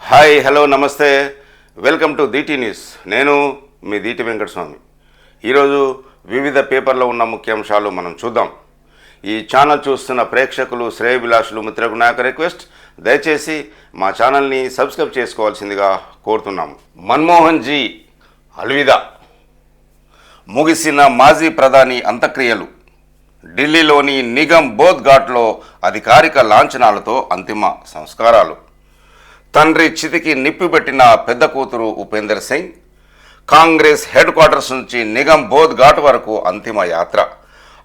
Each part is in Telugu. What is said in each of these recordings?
హాయ్ హలో నమస్తే. Welcome to DT news. నేను మీ దీటి వెంకటస్వామి. ఈరోజు వివిధ పేపర్లో ఉన్న ముఖ్యాంశాలు మనం చూద్దాం. ఈ ఛానల్ చూస్తున్న ప్రేక్షకులు శ్రేయభిలాషులు మిత్రులకు నాకు రిక్వెస్ట్ దయచేసి మా ఛానల్ని సబ్స్క్రైబ్ చేసుకోవాల్సిందిగా కోరుతున్నాము. మన్మోహన్ జీ అల్విదా. ముగిసిన మాజీ ప్రధాని అంత్యక్రియలు. ఢిల్లీలోని నిగమ్ బోధ్ ఘాట్లో అధికారిక లాంఛనాలతో అంతిమ సంస్కారాలు. తండ్రి చితికి నిప్పిపెట్టిన పెద్ద కూతురు ఉపేందర్ సింగ్ కాంగ్రెస్ హెడ్ క్వార్టర్స్ నుంచి నిగమ్ బోధ్ ఘాట్ వరకు అంతిమ యాత్ర.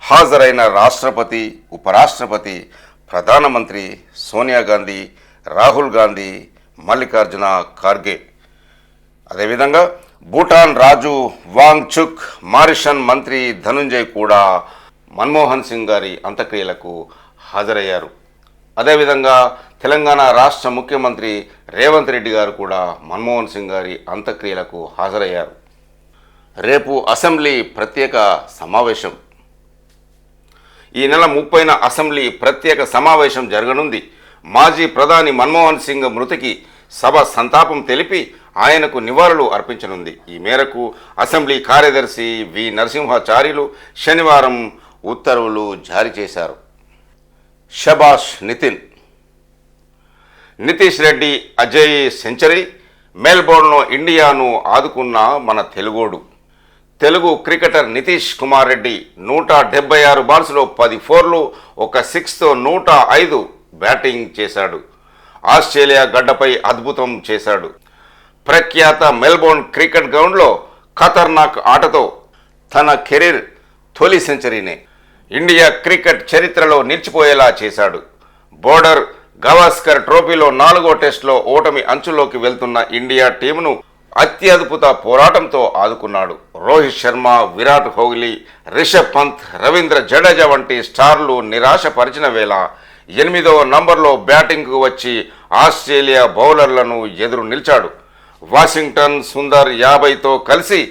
హాజరైన రాష్ట్రపతి ఉపరాష్ట్రపతి ప్రధానమంత్రి సోనియా గాంధీ రాహుల్ గాంధీ మల్లికార్జున ఖార్గే. అదేవిధంగా భూటాన్ రాజు వాంగ్ చుక్ మారిషన్ మంత్రి ధనుంజయ్ కూడా మన్మోహన్ సింగ్ గారి అంత్యక్రియలకు హాజరయ్యారు. అదేవిధంగా తెలంగాణ రాష్ట్ర ముఖ్యమంత్రి రేవంత్ రెడ్డి గారు కూడా మన్మోహన్ సింగ్ గారి అంత్యక్రియలకు హాజరయ్యారు. రేపు అసెంబ్లీ ప్రత్యేక సమావేశం. ఈ నెల ముప్పైన అసెంబ్లీ ప్రత్యేక సమావేశం జరగనుంది. మాజీ ప్రధాని మన్మోహన్ సింగ్ మృతికి సభ సంతాపం తెలిపి ఆయనకు నివాళులు అర్పించనుంది. ఈ మేరకు అసెంబ్లీ కార్యదర్శి వి నరసింహాచార్యులు శనివారం ఉత్తర్వులు జారీ చేశారు. షబాష్ నితిన్. నితీష్ రెడ్డి అజయ్ సెంచరీ మెల్బోర్న్లో ఇండియాను ఆదుకున్న మన తెలుగోడు. తెలుగు క్రికెటర్ నితీష్ కుమార్ రెడ్డి నూట డెబ్బై ఆరు బాల్స్లో పది ఫోర్లు ఒక సిక్స్తో నూట ఐదు బ్యాటింగ్ చేశాడు. ఆస్ట్రేలియా గడ్డపై అద్భుతం చేశాడు. ప్రఖ్యాత మెల్బోర్న్ క్రికెట్ గ్రౌండ్లో ఖతర్నాక్ ఆటతో తన కెరీర్ తొలి సెంచరీనే. ఇండియా క్రికెట్ చరిత్రలో నిలిచిపోయేలా చేశాడు. బోర్డర్ గవాస్కర్ ట్రోఫీలో నాలుగో టెస్టులో ఓటమి అంచులోకి వెళ్తున్న ఇండియా టీమును అత్యద్భుత పోరాటంతో ఆదుకున్నాడు. రోహిత్ శర్మ విరాట్ కోహ్లీ రిషబ్ పంత్ రవీంద్ర జడేజా వంటి స్టార్లు నిరాశపరిచిన వేళ ఎనిమిదవ నంబర్లో బ్యాటింగ్కు వచ్చి ఆస్ట్రేలియా బౌలర్లను ఎదురు నిలిచాడు. వాషింగ్టన్ సుందర్ యాభైతో కలిసి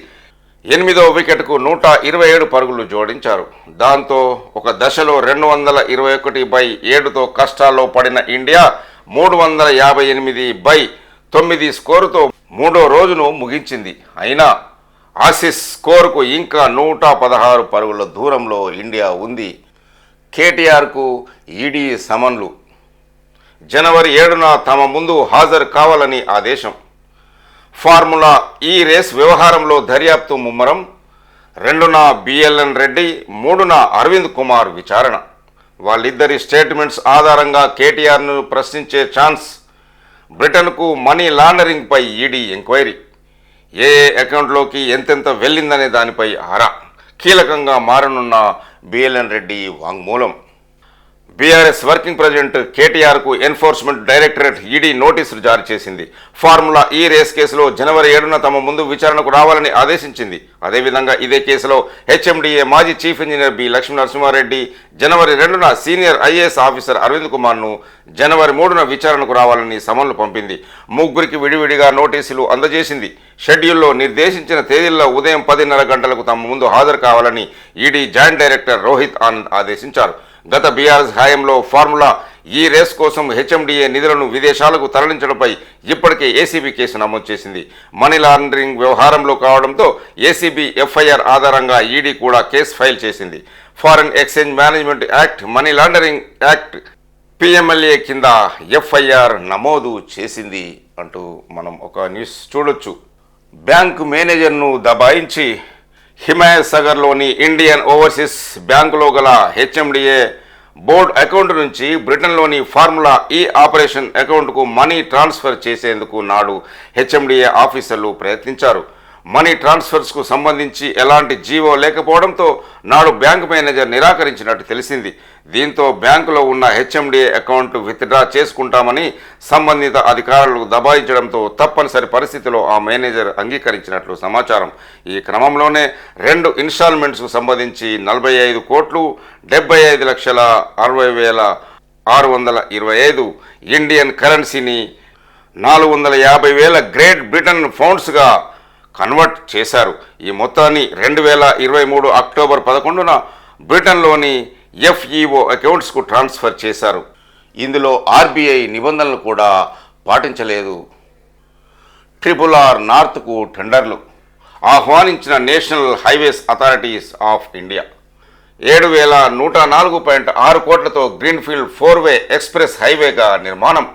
ఎనిమిదో వికెట్కు నూట ఇరవై ఏడు పరుగులు జోడించారు. దాంతో ఒక దశలో రెండు వందల ఇరవై ఒకటి బై ఏడుతో కష్టాల్లో పడిన ఇండియా మూడు వందల యాభై ఎనిమిది బై తొమ్మిది స్కోరుతో మూడో రోజును ముగించింది. అయినా ఆసిస్ స్కోరుకు ఇంకా నూట పదహారు పరుగుల దూరంలో ఇండియా ఉంది. కేటీఆర్కు ఈడీ సమన్లు. జనవరి ఏడున తమ ముందు హాజరు కావాలని ఆదేశం. ఫార్ములా ఈ రేస్ వ్యవహారంలో దర్యాప్తు ముమ్మరం రెండున బిఎల్ఎన్ రెడ్డి మూడున అరవింద్ కుమార్ విచారణ. వాళ్ళిద్దరి స్టేట్మెంట్స్ ఆధారంగా కేటీఆర్ను ప్రశ్నించే ఛాన్స్ బ్రిటన్కు మనీ లాండరింగ్పై ఈడీ ఎంక్వైరీ. ఏ ఏ అకౌంట్లోకి ఎంతెంత వెళ్ళిందనే దానిపై ఆరా. కీలకంగా మారనున్న బిఎల్ఎన్ రెడ్డి వాంగ్మూలం. బీఆర్ఎస్ వర్కింగ్ ప్రెసిడెంట్ కేటీఆర్కు ఎన్ఫోర్స్మెంట్ డైరెక్టరేట్ ఈడీ నోటీసులు జారీ చేసింది. ఫార్ములా ఈ రేస్ కేసులో జనవరి ఏడున తమ ముందు విచారణకు రావాలని ఆదేశించింది. అదేవిధంగా ఇదే కేసులో హెచ్ఎండిఏ మాజీ chief engineer B Lakshmi Narasimha Reddy జనవరి రెండున సీనియర్ ఐఏఎస్ ఆఫీసర్ అరవింద్ కుమార్ను జనవరి మూడున విచారణకు రావాలని సమన్లు పంపింది. ముగ్గురికి విడివిడిగా నోటీసులు అందజేసింది. షెడ్యూల్లో నిర్దేశించిన తేదీల్లో ఉదయం పదిన్నర గంటలకు తమ ముందు హాజరు కావాలని ED joint director Rohit Anand ఆదేశించారు. గత బీఆర్ఎస్ హయాంలో ఫార్ములా ఈ రేస్ కోసం హెచ్ఎండిఏ నిధులను విదేశాలకు తరలించడంపై ఇప్పటికే ఏసీబీ కేసు నమోదు చేసింది. మనీ లాండరింగ్ వ్యవహారంలో కావడంతో ఏసీబీ ఎఫ్ఐఆర్ ఆధారంగా ఈడీ కూడా కేసు ఫైల్ చేసింది. Foreign exchange management act money laundering act PMLA కింద ఎఫ్ఐఆర్ నమోదు చేసింది అంటూ మనం ఒక న్యూస్ చూడొచ్చు. బ్యాంకు మేనేజర్ను దబాయించి హిమాయత్సాగర్లోని ఇండియన్ ఓవర్సీస్ బ్యాంకులో గల హెచ్ఎండిఏ బోర్డ్ అకౌంట్ నుంచి బ్రిటన్లోని ఫార్ములా ఈ ఆపరేషన్ అకౌంట్కు మనీ ట్రాన్స్ఫర్ చేసేందుకు నాడు హెచ్ఎండిఏ ఆఫీసర్లు ప్రయత్నించారు. మనీ ట్రాన్స్ఫర్స్కు సంబంధించి ఎలాంటి జీవో లేకపోవడంతో నాడు బ్యాంకు మేనేజర్ నిరాకరించినట్టు తెలిసింది. దీంతో బ్యాంకులో ఉన్న హెచ్ఎండిఏ అకౌంట్ విత్డ్రా చేసుకుంటామని సంబంధిత అధికారులు దబాయించడంతో తప్పనిసరి పరిస్థితిలో ఆ మేనేజర్ అంగీకరించినట్లు సమాచారం. ఈ క్రమంలోనే రెండు ఇన్స్టాల్మెంట్స్కు సంబంధించి నలభై ఐదు కోట్లు డెబ్బై ఐదు లక్షల అరవై వేల ఆరు వందల ఇరవై ఐదు ఇండియన్ కరెన్సీని నాలుగు వందల యాభై వేల గ్రేట్ బ్రిటన్ ఫౌండ్స్గా కన్వర్ట్ చేశారు. ఈ మొత్తాన్ని రెండు వేల ఇరవై మూడు అక్టోబర్ పదకొండున బ్రిటన్లోని ఎఫ్ఈఓ అకౌంట్స్కు ట్రాన్స్ఫర్ చేశారు. ఇందులో ఆర్బీఐ నిబంధనలు కూడా పాటించలేదు. ట్రిపుల్ ఆర్ నార్త్కు టెండర్లు ఆహ్వానించిన national highways authorities of India. ఏడు వేల నూట నాలుగు పాయింట్ ఆరు కోట్లతో గ్రీన్ఫీల్డ్ ఫోర్ వే ఎక్స్ప్రెస్ హైవేగా నిర్మాణం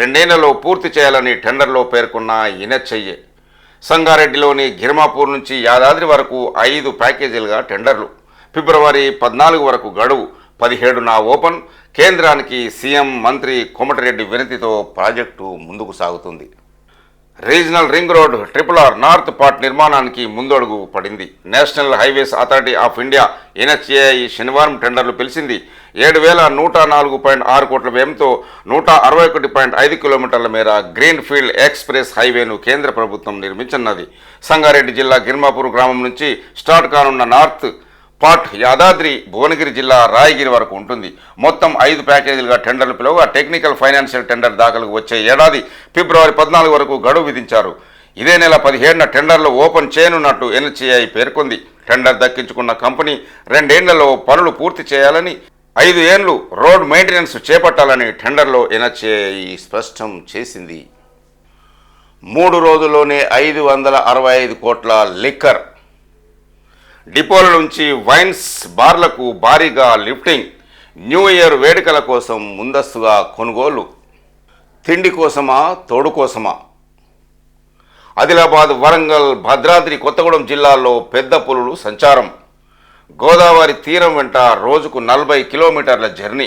రెండేళ్ళలో పూర్తి చేయాలని టెండర్లో పేర్కొన్న ఇనచ్చయ్యే సంగారెడ్డిలోని గిరిమాపూర్ నుంచి యాదాద్రి వరకు ఐదు ప్యాకేజీలుగా టెండర్లు. ఫిబ్రవరి పద్నాలుగు వరకు గడువు పదిహేడున ఓపెన్. కేంద్రానికి సీఎం మంత్రి కోమటిరెడ్డి వినతితో ప్రాజెక్టు ముందుకు సాగుతుంది. Regional ring road triple R north part నిర్మాణానికి ముందడుగు పడింది. National highways authority of India NHAI శనివారం టెండర్లు పిలిచింది. ఏడు వేల నూట నాలుగు పాయింట్ ఆరు కోట్ల వ్యయంతో నూట అరవై ఒకటి పాయింట్ ఐదు కిలోమీటర్ల మేర గ్రీన్ ఫీల్డ్ ఎక్స్ప్రెస్ హైవేను కేంద్ర ప్రభుత్వం నిర్మించనున్నది. సంగారెడ్డి జిల్లా గిర్మాపూర్ గ్రామం నుంచి స్టార్ట్ కానున్న నార్త్ పాట్ యాదాద్రి భువనగిరి జిల్లా రాయగిరి వరకు ఉంటుంది. మొత్తం ఐదు ప్యాకేజీలుగా టెండర్లు పిలువగా టెక్నికల్ ఫైనాన్షియల్ టెండర్ దాఖలకు వచ్చే ఏడాది ఫిబ్రవరి పద్నాలుగు వరకు గడువు విధించారు. ఇదే నెల పదిహేడున టెండర్లు ఓపెన్ చేయనున్నట్టు ఎన్హెచ్ఐ పేర్కొంది. టెండర్ దక్కించుకున్న కంపెనీ రెండేళ్ళలో పనులు పూర్తి చేయాలని ఐదు ఏండ్లు రోడ్ మెయింటెనెన్స్ చేపట్టాలని టెండర్లో ఎన్హెచ్ఏఐ స్పష్టం చేసింది. మూడు రోజుల్లోనే ఐదు వందల అరవై ఐదు కోట్ల లిక్కర్. డిపోల నుంచి వైన్స్ బార్లకు భారీగా లిఫ్టింగ్ న్యూ ఇయర్ వేడుకల కోసం ముందస్తుగా కొనుగోలు. తిండి కోసమా తోడు కోసమా? ఆదిలాబాద్ వరంగల్ భద్రాద్రి కొత్తగూడెం జిల్లాల్లో పెద్ద పులులు సంచారం. గోదావరి తీరం వెంట రోజుకు నలభై కిలోమీటర్ల జర్నీ.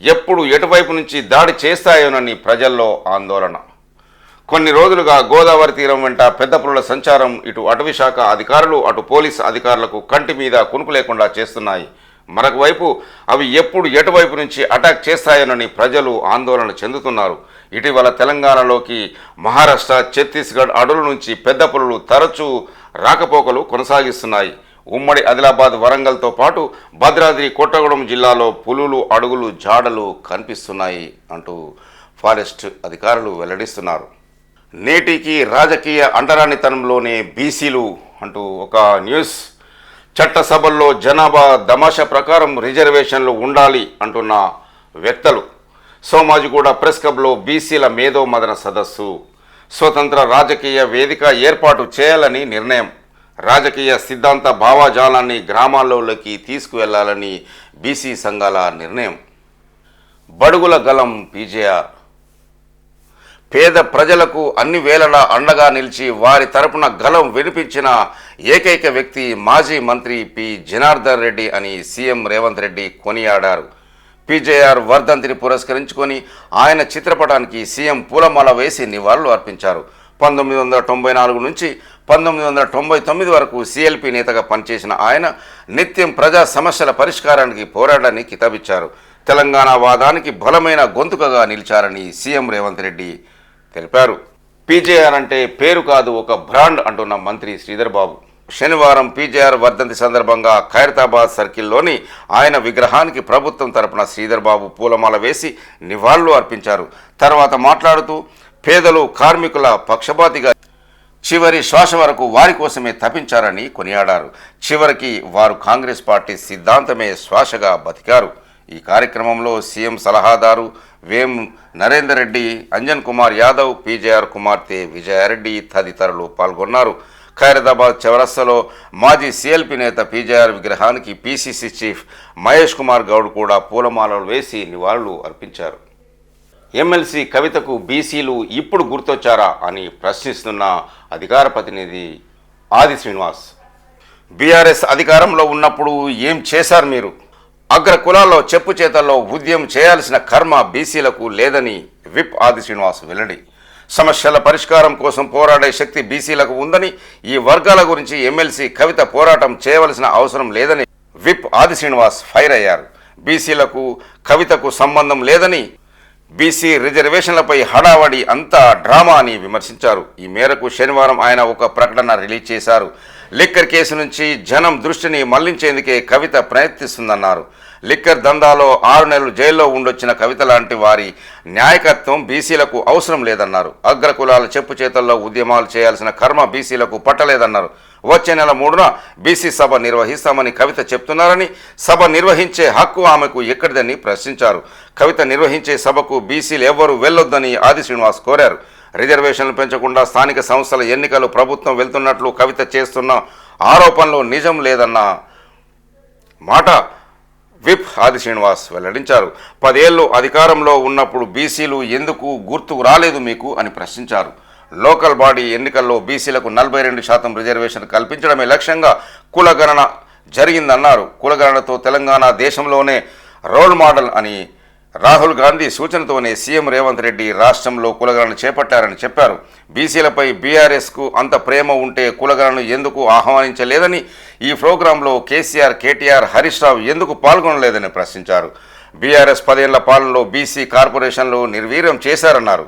ఎప్పుడు ఎటువైపు నుంచి దాడి చేస్తాయోనని ప్రజల్లో ఆందోళన. కొన్ని రోజులుగా గోదావరి తీరం వెంట పెద్ద పులుల సంచారం ఇటు అటవీ శాఖ అధికారులు అటు పోలీస్ అధికారులకు కంటి మీద కునుకు లేకుండా చేస్తున్నాయి. మరొక వైపు అవి ఎప్పుడు ఎటువైపు నుంచి అటాక్ చేస్తాయోనని ప్రజలు ఆందోళన చెందుతున్నారు. ఇటీవల తెలంగాణలోకి మహారాష్ట్ర ఛత్తీస్గఢ్ అడవుల నుంచి పెద్ద పులులు తరచూ రాకపోకలు కొనసాగిస్తున్నాయి. ఉమ్మడి ఆదిలాబాద్ వరంగల్తో పాటు భద్రాద్రి కొట్టగూడెం జిల్లాలో పులులు అడుగులు జాడలు కనిపిస్తున్నాయి అంటూ ఫారెస్ట్ అధికారులు వెల్లడిస్తున్నారు. నేటికి రాజకీయ అంటరానితనంలోనే బీసీలు అంటూ ఒక న్యూస్. చట్టసభల్లో జనాభా దమాషా ప్రకారం రిజర్వేషన్లు ఉండాలి అంటున్న వ్యక్తలు. సోమాజిగూడ ప్రెస్ క్లబ్లో బీసీల మేధో మదన సదస్సు. స్వతంత్ర రాజకీయ వేదిక ఏర్పాటు చేయాలని నిర్ణయం. రాజకీయ సిద్ధాంత భావజాలాన్ని గ్రామాల్లోకి తీసుకువెళ్ళాలని బీసీ సంఘాల నిర్ణయం. బడుగుల గలం పీజేఆర్. పేద ప్రజలకు అన్ని వేళలా అండగా నిలిచి వారి తరపున గలం వినిపించిన ఏకైక వ్యక్తి మాజీ మంత్రి పి. జనార్దన్ రెడ్డి అని సీఎం రేవంత్ రెడ్డి కొనియాడారు. పీజేఆర్ వర్ధంతిని పురస్కరించుకొని ఆయన చిత్రపటానికి సీఎం పూలమాల వేసి నివాళులు అర్పించారు. పంతొమ్మిది వందల తొంభై నాలుగు నుంచి పంతొమ్మిది వందల తొంభై తొమ్మిది వరకు సిఎల్పి నేతగా పనిచేసిన ఆయన నిత్యం ప్రజా సమస్యల పరిష్కారానికి పోరాడాన్ని కితాబిచ్చారు. తెలంగాణ వాదానికి బలమైన గొంతుకగా నిలిచారని సీఎం రేవంత్ రెడ్డి తెలిపారు. పీజేఆర్ అంటే పేరు కాదు ఒక బ్రాండ్ అంటున్న మంత్రి శ్రీధర్ బాబు. శనివారం పీజేఆర్ వర్ధంతి సందర్భంగా ఖైరతాబాద్ సర్కిల్లోని ఆయన విగ్రహానికి ప్రభుత్వం తరపున శ్రీధర్ బాబు పూలమాల వేసి నివాళులు అర్పించారు. తర్వాత మాట్లాడుతూ పేదలు కార్మికుల పక్షపాతిగా చివరి శ్వాస వరకు వారి కోసమే తప్పించారని కొనియాడారు. చివరికి వారు కాంగ్రెస్ పార్టీ సిద్ధాంతమే శ్వాసగా బతికారు. ఈ కార్యక్రమంలో సీఎం సలహాదారు వేం నరేందర్ రెడ్డి అంజన్ కుమార్ యాదవ్ పీజేఆర్ కుమార్తె విజయారెడ్డి తదితరులు పాల్గొన్నారు. ఖైరదాబాద్ చౌరస్తాలో మాజీ సీఎల్పీ నేత పీజేఆర్ విగ్రహానికి పీసీసీ చీఫ్ మహేష్ కుమార్ గౌడ్ కూడా పూలమాలలు వేసి నివాళులు అర్పించారు. ఎమ్మెల్సీ కవితకు బీసీలు ఇప్పుడు గుర్తొచ్చారా అని ప్రశ్నిస్తున్న అధికార ప్రతినిధి ఆది శ్రీనివాస్. బీఆర్ఎస్ అధికారంలో ఉన్నప్పుడు ఏం చేశారు మీరు? అగ్ర కులాల్లో చెప్పు చేతల్లో ఉద్యమం చేయాల్సిన కర్మ బీసీలకు లేదని విప్ ఆది శ్రీనివాస్ వెల్లడి. సమస్యల పరిష్కారం కోసం పోరాడే శక్తి బీసీలకు ఉందని ఈ వర్గాల గురించి ఎమ్మెల్సీ కవిత పోరాటం చేయవలసిన అవసరం లేదని విప్ ఆది శ్రీనివాస్ ఫైర్ అయ్యారు. బీసీలకు కవితకు సంబంధం లేదని బీసీ రిజర్వేషన్లపై హడావడి అంతా డ్రామా అని విమర్శించారు. ఈ మేరకు శనివారం ఆయన ఒక ప్రకటన రిలీజ్ చేశారు. లిక్కర్ కేసు నుంచి జనం దృష్టిని మళ్ళించేందుకే కవిత ప్రయత్నిస్తుందన్నారు. లిక్కర్ దందాలో ఆరు నెలలు జైల్లో ఉండొచ్చిన కవిత లాంటి వారి న్యాయకత్వం బీసీలకు అవసరం లేదన్నారు. అగ్రకులాల చెప్పు చేతల్లో ఉద్యమాలు చేయాల్సిన కర్మ బీసీలకు పట్టలేదన్నారు. వచ్చే నెల మూడున బీసీ సభ నిర్వహిస్తామని కవిత చెప్తున్నారని సభ నిర్వహించే హక్కు ఆమెకు ఎక్కడిదని ప్రశ్నించారు. కవిత నిర్వహించే సభకు బీసీలు ఎవ్వరూ వెళ్ళొద్దని ఆది శ్రీనివాస్ కోరారు. రిజర్వేషన్లు పెంచకుండా స్థానిక సంస్థల ఎన్నికలు ప్రభుత్వం వెళ్తున్నట్లు కవిత చేస్తున్న ఆరోపణలు నిజం లేదన్న మాట విప్ ఆది శ్రీనివాస్ వెల్లడించారు. పదేళ్ళు అధికారంలో ఉన్నప్పుడు బీసీలు ఎందుకు గుర్తుకు రాలేదు మీకు అని ప్రశ్నించారు. లోకల్ బాడీ ఎన్నికల్లో బీసీలకు నలభై రెండు శాతం రిజర్వేషన్ కల్పించడమే లక్ష్యంగా కులగణన జరిగిందన్నారు. కులగణనతో తెలంగాణ దేశంలోనే రోల్ మోడల్ అని రాహుల్ గాంధీ సూచనతోనే సీఎం రేవంత్ రెడ్డి రాష్ట్రంలో కులగణన చేపట్టారని చెప్పారు. బీసీలపై బీఆర్ఎస్కు అంత ప్రేమ ఉంటే కులగణను ఎందుకు ఆహ్వానించలేదని ఈ ప్రోగ్రాంలో కేసీఆర్ కేటీఆర్ హరీష్ రావు ఎందుకు పాల్గొనలేదని ప్రశ్నించారు. బీఆర్ఎస్ పదేళ్ళ పాలనలో బీసీ కార్పొరేషన్లు నిర్వీర్యం చేశారన్నారు.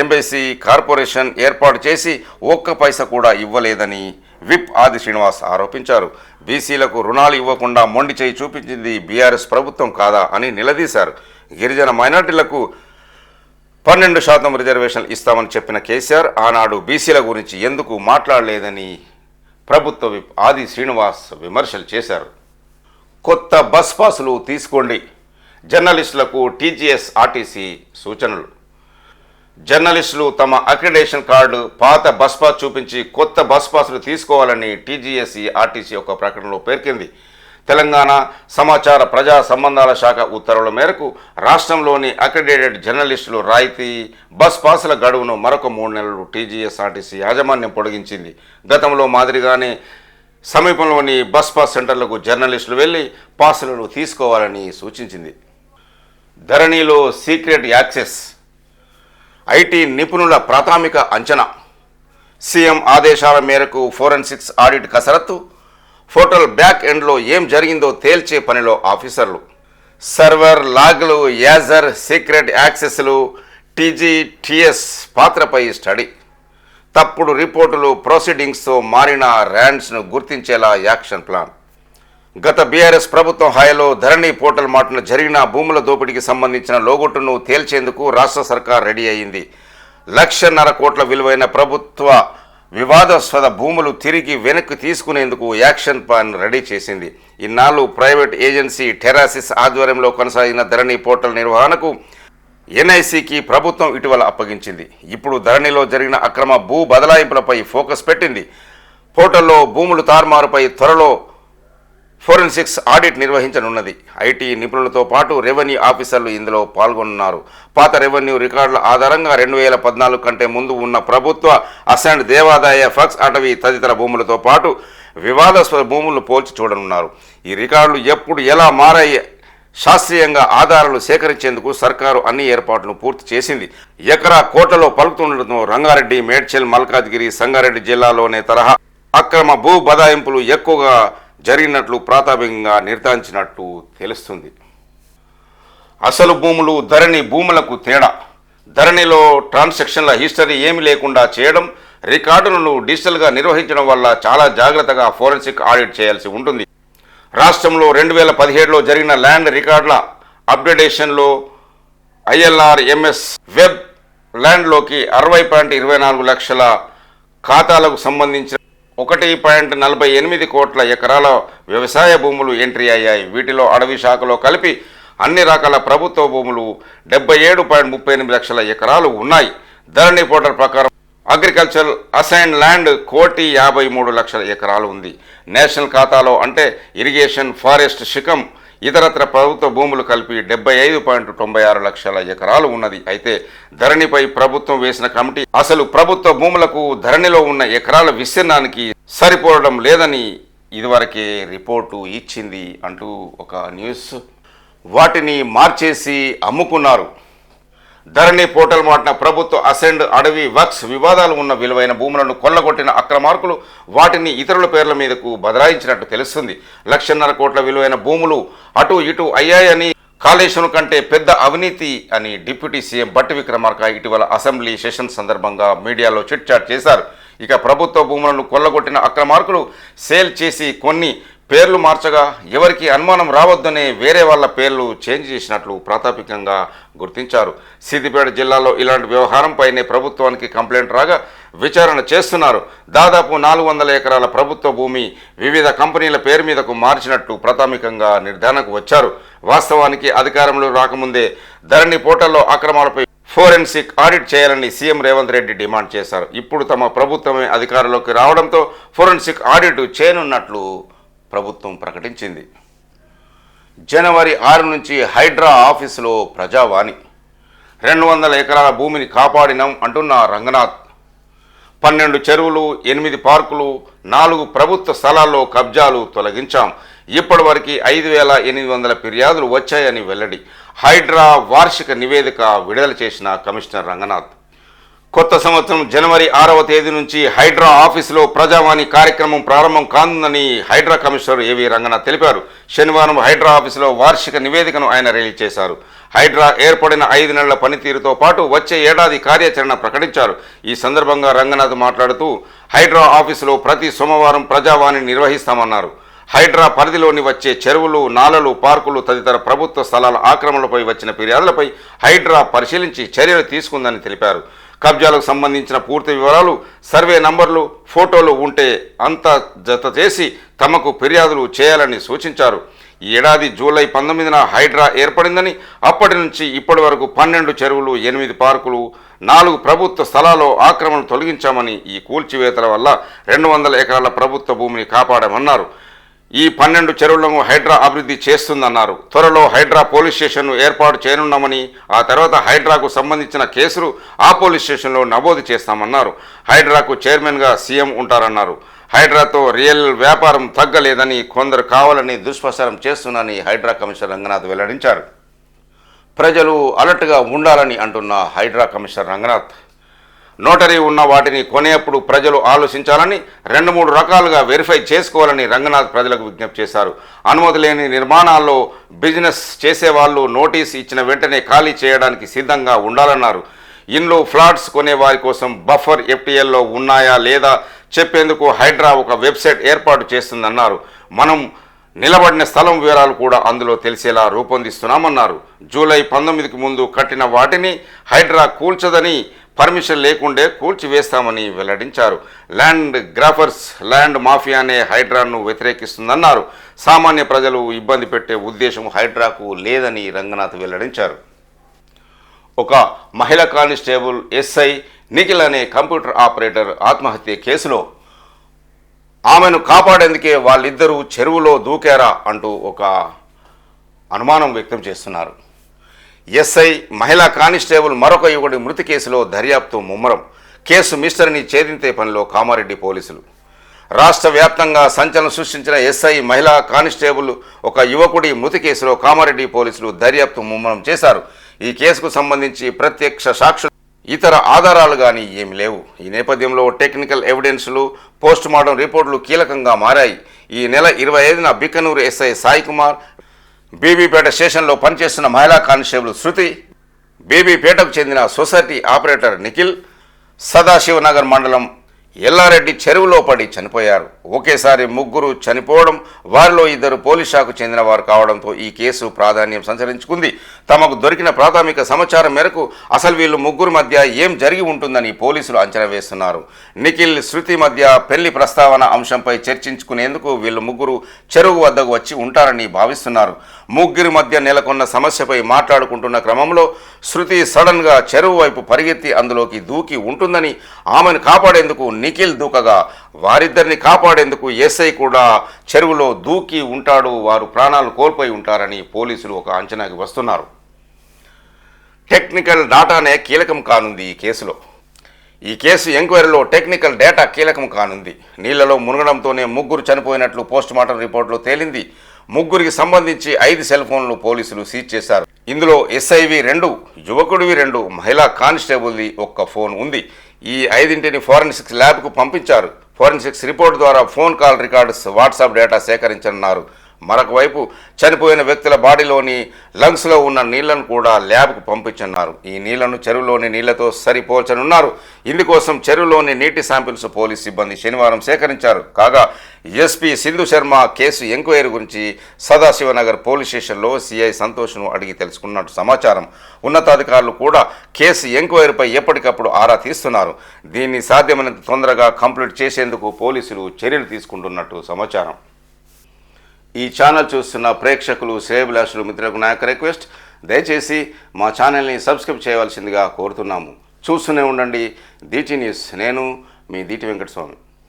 ఎంబీసీ కార్పొరేషన్ ఏర్పాటు చేసి ఒక్క పైసా కూడా ఇవ్వలేదని విప్ ఆది శ్రీనివాస్ ఆరోపించారు. బీసీలకు రుణాలు ఇవ్వకుండా మొండి చేయి చూపించింది బీఆర్ఎస్ ప్రభుత్వం కాదా అని నిలదీశారు. గిరిజన మైనార్టీలకు పన్నెండు శాతం రిజర్వేషన్ ఇస్తామని చెప్పిన కేసీఆర్ ఆనాడు బీసీల గురించి ఎందుకు మాట్లాడలేదని ప్రభుత్వ విప్ ఆది శ్రీనివాస్ విమర్శలు చేశారు. కొత్త బస్ పాసులు తీసుకోండి. జర్నలిస్టులకు టీజీఎస్ ఆర్టీసీ సూచనలు. జర్నలిస్టులు తమ అక్రిడేషన్ కార్డు పాత బస్ పాస్ చూపించి కొత్త బస్ పాస్లు తీసుకోవాలని టీజీఎస్సీ ఆర్టీసీ యొక్క ప్రకటనలో పేర్కొంది. తెలంగాణ సమాచార ప్రజా సంబంధాల శాఖ ఉత్తర్వుల మేరకు రాష్ట్రంలోని అక్రిడేటెడ్ జర్నలిస్టులు రాయితీ బస్ పాసుల గడువును మరొక మూడు నెలలు టీజీఎస్ఆర్టీసీ యాజమాన్యం పొడిగించింది. గతంలో మాదిరిగానే సమీపంలోని బస్ పాస్ సెంటర్లకు జర్నలిస్టులు వెళ్ళి పాసులను తీసుకోవాలని సూచించింది. ధరణిలో సీక్రెట్ యాక్సెస్ ఐటీ నిపుణుల ప్రాథమిక అంచనా. సీఎం ఆదేశాల మేరకు ఫోరెన్సిక్స్ ఆడిట్ కసరత్తు. ఫోటల్ బ్యాక్ ఎండ్లో ఏం జరిగిందో తేల్చే పనిలో ఆఫీసర్లు. సర్వర్ లాగ్లు యాజర్ సీక్రెట్ యాక్సెస్లు టీజీటీఎస్ పాత్రపై స్టడీ. తప్పుడు రిపోర్టులు ప్రొసీడింగ్స్తో మారిన ర్యాండ్స్ను గుర్తించేలా యాక్షన్ ప్లాన్. గత బీఆర్ఎస్ ప్రభుత్వం హాయలో ధరణి పోర్టల్ మాటన జరిగిన భూముల దోపిడీకి సంబంధించిన లోగొట్టును తేల్చేందుకు రాష్ట్ర సర్కార్ రెడీ అయింది. లక్షన్నర కోట్ల విలువైన ప్రభుత్వ వివాదాస్పద భూములు తిరిగి వెనక్కి తీసుకునేందుకు యాక్షన్ ప్లాన్ రెడీ చేసింది. ఇన్నాళ్ళు ప్రైవేట్ ఏజెన్సీ టెరాసిస్ ఆధ్వర్యంలో కొనసాగిన ధరణి పోర్టల్ నిర్వహణకు ఎన్ఐసికి ప్రభుత్వం ఇటీవల అప్పగించింది. ఇప్పుడు ధరణిలో జరిగిన అక్రమ భూ బదలాయింపులపై ఫోకస్ పెట్టింది. పోర్టల్లో భూములు తారుమారుపై త్వరలో ఫోరెన్సిక్స్ ఆడిట్ నిర్వహించనున్నది. ఐటీ నిపుణులతో పాటు రెవెన్యూ ఆఫీసర్లు ఇందులో పాల్గొన్నారు పాత రెవెన్యూ రికార్డుల ఆధారంగా రెండు వేల పద్నాలుగు కంటే ముందు ఉన్న ప్రభుత్వ అసెంట్ దేవాదాయ ఫక్స్ అటవీ తదితర భూములతో పాటు వివాదాస్పద భూములను పోల్చి చూడనున్నారు. ఈ రికార్డులు ఎప్పుడు ఎలా మారాయి? శాస్త్రీయంగా ఆధారాలు సేకరించేందుకు సర్కారు అన్ని ఏర్పాట్లు పూర్తి చేసింది. ఎకరా కోటలో పలుకుతుండటంతో రంగారెడ్డి మేడ్చల్ మల్కాజ్గిరి సంగారెడ్డి జిల్లాలోనే తరహా అక్రమ భూ బదాయింపులు ఎక్కువగా జరిగినట్లు ప్రాథమికంగా నిర్ధారించినట్టు తెలుస్తుంది. అసలు భూములు ధరణి భూములకు తేడా? ధరణిలో ట్రాన్సాక్షన్ల హిస్టరీ ఏమి లేకుండా చేయడం రికార్డులను డిజిటల్గా నిర్వహించడం వల్ల చాలా జాగ్రత్తగా ఫోరెన్సిక్ ఆడిట్ చేయాల్సి ఉంటుంది. రాష్ట్రంలో రెండు వేల పదిహేడులో జరిగిన ల్యాండ్ రికార్డుల అప్డేటేషన్లో ఐఎల్ఆర్ ఎంఎస్ వెబ్ ల్యాండ్లోకి అరవై పాయింట్ ఇరవై నాలుగు లక్షల ఖాతాలకు సంబంధించిన ఒకటి పాయింట్ నలభై ఎనిమిది కోట్ల ఎకరాల వ్యవసాయ భూములు ఎంట్రీ అయ్యాయి. వీటిలో అడవి శాఖలో కలిపి అన్ని రకాల ప్రభుత్వ భూములు డెబ్బై ఏడు పాయింట్ ముప్పై ఎనిమిది లక్షల ఎకరాలు ఉన్నాయి. ధరణి పోర్టల్ ప్రకారం అగ్రికల్చర్ అసైన్ ల్యాండ్ కోటి యాభై మూడు లక్షల ఎకరాలు ఉంది. నేషనల్ ఖాతాలో అంటే ఇరిగేషన్ ఫారెస్ట్ శిఖం ఇతరత్ర ప్రభుత్వ భూములు కలిపి డెబ్బై ఐదు పాయింట్ తొంభై ఆరు లక్షల ఎకరాలు ఉన్నది. అయితే ధరణిపై ప్రభుత్వం వేసిన కమిటీ అసలు ప్రభుత్వ భూములకు ధరణిలో ఉన్న ఎకరాల విస్తీర్ణానికి సరిపోవడం లేదని ఇదివరకే రిపోర్టు ఇచ్చింది అంటూ ఒక న్యూస్ వాటిని మార్చేసి అమ్ముకున్నారు. ధరణి పోర్టల్ మాటిన ప్రభుత్వ అసెండ్ అడవి వక్స్ వివాదాలు ఉన్న విలువైన భూములను కొల్లగొట్టిన అక్రమార్కులు వాటిని ఇతరుల పేర్ల మీదకు బదలాయించినట్టు తెలుస్తుంది. లక్షన్నర కోట్ల విలువైన భూములు అటు ఇటు అయ్యాయని కాళేశ్వరం కంటే పెద్ద అవినీతి అని డిప్యూటీ సీఎం బట్టి విక్రమార్క ఇటీవల అసెంబ్లీ సెషన్ సందర్భంగా మీడియాలో చిట్ చాట్ చేశారు. ఇక ప్రభుత్వ భూములను కొల్లగొట్టిన అక్రమార్కులు సేల్ చేసి కొన్ని పేర్లు మార్చగా ఎవరికి అనుమానం రావద్దనే వేరే వాళ్ళ పేర్లు చేంజ్ చేసినట్లు ప్రాథమికంగా గుర్తించారు. సిద్దిపేట జిల్లాలో ఇలాంటి వ్యవహారంపైనే ప్రభుత్వానికి కంప్లైంట్ రాగా విచారణ చేస్తున్నారు. దాదాపు నాలుగు వందల ఎకరాల ప్రభుత్వ భూమి వివిధ కంపెనీల పేరు మీదకు మార్చినట్టు ప్రాథమికంగా నిర్ధారణకు వచ్చారు. వాస్తవానికి అధికారంలో రాకముందే ధరణి పోర్టల్లో అక్రమాలపై ఫోరెన్సిక్ ఆడిట్ చేయాలని సీఎం రేవంత్ రెడ్డి డిమాండ్ చేశారు. ఇప్పుడు తమ ప్రభుత్వమే అధికారంలోకి రావడంతో ఫోరెన్సిక్ ఆడిట్ చేయనున్నట్లు ప్రభుత్వం ప్రకటించింది. జనవరి ఆరు నుంచి హైడ్రా ఆఫీసులో ప్రజావాణి. రెండు వందల ఎకరాల భూమిని కాపాడినాం అంటున్న రంగనాథ్. పన్నెండు చెరువులు ఎనిమిది పార్కులు నాలుగు ప్రభుత్వ స్థలాల్లో కబ్జాలు తొలగించాం. ఇప్పటివరకు ఐదు వేల ఎనిమిది వందల ఫిర్యాదులు వచ్చాయని వెల్లడి. హైడ్రా వార్షిక నివేదిక విడుదల చేసిన కమిషనర్ రంగనాథ్. కొత్త సంవత్సరం జనవరి ఆరవ తేదీ నుంచి హైడ్రా ఆఫీసులో ప్రజావాణి కార్యక్రమం ప్రారంభం కానుందని హైడ్రా కమిషనర్ ఏవి రంగనాథ్ తెలిపారు. శనివారం హైడ్రా ఆఫీసులో వార్షిక నివేదికను ఆయన రిలీజ్ చేశారు. హైడ్రా ఏర్పడిన ఐదు నెలల పనితీరుతో పాటు వచ్చే ఏడాది కార్యాచరణ ప్రకటించారు. ఈ సందర్భంగా రంగనాథ్ మాట్లాడుతూ హైడ్రా ఆఫీసులో ప్రతి సోమవారం ప్రజావాణి నిర్వహిస్తామన్నారు. హైడ్రా పరిధిలోని వచ్చే చెరువులు నాలలు పార్కులు తదితర ప్రభుత్వ స్థలాల ఆక్రమణలపై వచ్చిన ఫిర్యాదులపై హైడ్రా పరిశీలించి చర్యలు తీసుకుందని తెలిపారు. కబ్జాలకు సంబంధించిన పూర్తి వివరాలు సర్వే నంబర్లు ఫోటోలు ఉంటే అంతా జత చేసి తమకు ఫిర్యాదులు చేయాలని సూచించారు. ఈ ఏడాది జూలై పంతొమ్మిదిన హైడ్రా ఏర్పడిందని అప్పటి నుంచి ఇప్పటి వరకు పన్నెండు చెరువులు ఎనిమిది పార్కులు నాలుగు ప్రభుత్వ స్థలాల్లో ఆక్రమణ తొలగించామని ఈ కూల్చివేతల వల్ల రెండు వందల ఎకరాల ప్రభుత్వ భూమిని కాపాడామన్నారు. ఈ పన్నెండు చెరువులను హైడ్రా అభివృద్ధి చేస్తుందన్నారు. త్వరలో హైడ్రా పోలీస్ స్టేషన్ను ఏర్పాటు చేయనున్నామని ఆ తర్వాత హైడ్రాకు సంబంధించిన కేసులు ఆ పోలీస్ స్టేషన్లో నమోదు చేస్తామన్నారు. హైడ్రాకు చైర్మన్గా సీఎం ఉంటారన్నారు. హైడ్రాతో రియల్ వ్యాపారం తగ్గలేదని కొందరు కావాలని దుష్ప్రచారం చేస్తున్నారని హైడ్రా కమిషనర్ రంగనాథ్ వెల్లడించారు. ప్రజలు అలర్ట్గా ఉండాలని అంటున్న హైడ్రా కమిషనర్ రంగనాథ్ నోటరీ ఉన్న వాటిని కొనేప్పుడు ప్రజలు ఆలోచించాలని రెండు మూడు రకాలుగా వెరిఫై చేసుకోవాలని రంగనాథ్ ప్రజలకు విజ్ఞప్తి చేశారు. అనుమతి లేని నిర్మాణాల్లో బిజినెస్ చేసేవాళ్ళు నోటీస్ ఇచ్చిన వెంటనే ఖాళీ చేయడానికి సిద్ధంగా ఉండాలన్నారు. ఇండ్లు ఫ్లాట్స్ కొనే వారి కోసం బఫర్ ఎఫ్టీఎల్లో ఉన్నాయా లేదా చెప్పేందుకు హైడ్రా ఒక వెబ్సైట్ ఏర్పాటు చేస్తుందన్నారు. మనం నిలబడిన స్థలం వివరాలు కూడా అందులో తెలిసేలా రూపొందిస్తున్నామన్నారు. జూలై పంతొమ్మిదికి ముందు కట్టిన వాటిని హైడ్రా కూల్చదని పర్మిషన్ లేకుండే కూల్చివేస్తామని వెల్లడించారు. ల్యాండ్ గ్రాఫర్స్ ల్యాండ్ మాఫియా అనే హైడ్రాను వ్యతిరేకిస్తుందన్నారు. సామాన్య ప్రజలు ఇబ్బంది పెట్టే ఉద్దేశం హైడ్రాకు లేదని రంగనాథ్ వెల్లడించారు. ఒక మహిళ కానిస్టేబుల్ ఎస్ఐ నిఖిల్ అనే కంప్యూటర్ ఆపరేటర్ ఆత్మహత్య కేసులో ఆమెను కాపాడేందుకే వాళ్ళిద్దరూ చెరువులో దూకారా అంటూ ఒక అనుమానం వ్యక్తం చేస్తున్నారు. ఎస్ఐ మహిళా కానిస్టేబుల్ మరొక యువకుడి మృతి కేసులో దర్యాప్తు ముమ్మరం. కేసు మిస్టర్ని ఛేదించే పనిలో కామారెడ్డి పోలీసులు. రాష్ట్ర వ్యాప్తంగా సంచలనం సృష్టించిన ఎస్ఐ మహిళా కానిస్టేబుల్ ఒక యువకుడి మృతి కేసులో కామారెడ్డి పోలీసులు దర్యాప్తు ముమ్మరం చేశారు. ఈ కేసుకు సంబంధించి ప్రత్యక్ష సాక్షులు ఇతర ఆధారాలు కానీ ఏమి లేవు. ఈ నేపథ్యంలో టెక్నికల్ ఎవిడెన్స్లు పోస్ట్ మార్టం రిపోర్టులు కీలకంగా మారాయి. ఈ నెల ఇరవై ఐదున బిక్కనూరు ఎస్ఐ సాయి కుమార్ బీబీపేట స్టేషన్లో పనిచేస్తున్న మహిళా కానిస్టేబుల్ శృతి బీబీపేటకు చెందిన సొసైటీ ఆపరేటర్ నిఖిల్ సదాశివనగర్ మండలం ఎల్లారెడ్డి చెరువులో పడి చనిపోయారు. ఒకేసారి ముగ్గురు చనిపోవడం వారిలో ఇద్దరు పోలీస్ శాఖకు చెందిన వారు కావడంతో ఈ కేసు ప్రాధాన్యం సంచరించుకుంది. తమకు దొరికిన ప్రాథమిక సమాచారం మేరకు అసలు వీళ్ళు ముగ్గురు మధ్య ఏం జరిగి ఉంటుందని పోలీసులు అంచనా వేస్తున్నారు. నిఖిల్ శృతి మధ్య పెళ్ళి ప్రస్తావన అంశంపై చర్చించుకునేందుకు వీళ్ళు ముగ్గురు చెరువు వద్దకు వచ్చి ఉంటారని భావిస్తున్నారు. ముగ్గురి మధ్య నెలకొన్న సమస్యపై మాట్లాడుకుంటున్న క్రమంలో శృతి సడన్గా చెరువు వైపు పరిగెత్తి అందులోకి దూకి ఉంటుందని ఆమెను కాపాడేందుకు నిఖిల్ దూకగా వారిద్దరిని కాపాడేందుకు ఎస్ఐ కూడా చెరువులో దూకి ఉంటాడు వారు ప్రాణాలు కోల్పోయి ఉంటారని పోలీసులు ఒక అంచనాకి వస్తున్నారు. టెక్నికల్ డాటానే కీలకం కానుంది ఈ కేసులో. ఈ కేసు ఎంక్వైరీలో టెక్నికల్ డేటా కీలకం కానుంది. నీళ్ళలో మునగడంతోనే ముగ్గురు చనిపోయినట్లు పోస్టుమార్టం రిపోర్టులో తేలింది. ముగ్గురికి సంబంధించి ఐదు సెల్ ఫోన్లు పోలీసులు సీజ్ చేశారు. ఇందులో ఎస్ఐవి రెండు యువకుడివి రెండు మహిళా కానిస్టేబుల్ది ఒక్క ఫోన్ ఉంది. ఈ ఐదింటిని ఫోరెన్సిక్స్ ల్యాబ్కు పంపించారు. ఫోరెన్సిక్స్ రిపోర్ట్ ద్వారా phone call records WhatsApp data సేకరించనున్నారు. మరొక వైపు చనిపోయిన వ్యక్తుల బాడీలోని లంగ్స్లో ఉన్న నీళ్ళను కూడా ల్యాబ్కు పంపించున్నారు ఈ నీళ్ళను చెరువులోని నీళ్ళతో సరిపోల్చనున్నారు. ఇందుకోసం చెరువులోని నీటి శాంపిల్స్ పోలీస్ సిబ్బంది శనివారం సేకరించారు. కాగా SP Sindhu Sharma case enquiry గురించి సదాశివనగర్ పోలీస్ స్టేషన్లో సిఐ సంతోష్ను అడిగి తెలుసుకున్నట్టు సమాచారం. ఉన్నతాధికారులు కూడా కేసు ఎంక్వైరీపై ఎప్పటికప్పుడు ఆరా తీస్తున్నారు. దీన్ని సాధ్యమైనంత తొందరగా కంప్లీట్ చేసేందుకు పోలీసులు చర్యలు తీసుకుంటున్నట్టు సమాచారం. ఈ ఛానల్ చూస్తున్న ప్రేక్షకులు శ్రేయభిలాషులు మిత్రులకు నా యొక్క రిక్వెస్ట్ దయచేసి మా ఛానల్ని సబ్స్క్రైబ్ చేయవలసిందిగా కోరుతున్నాము. చూస్తూనే ఉండండి. దీటి న్యూస్ నేను మీ దీటి వెంకటస్వామి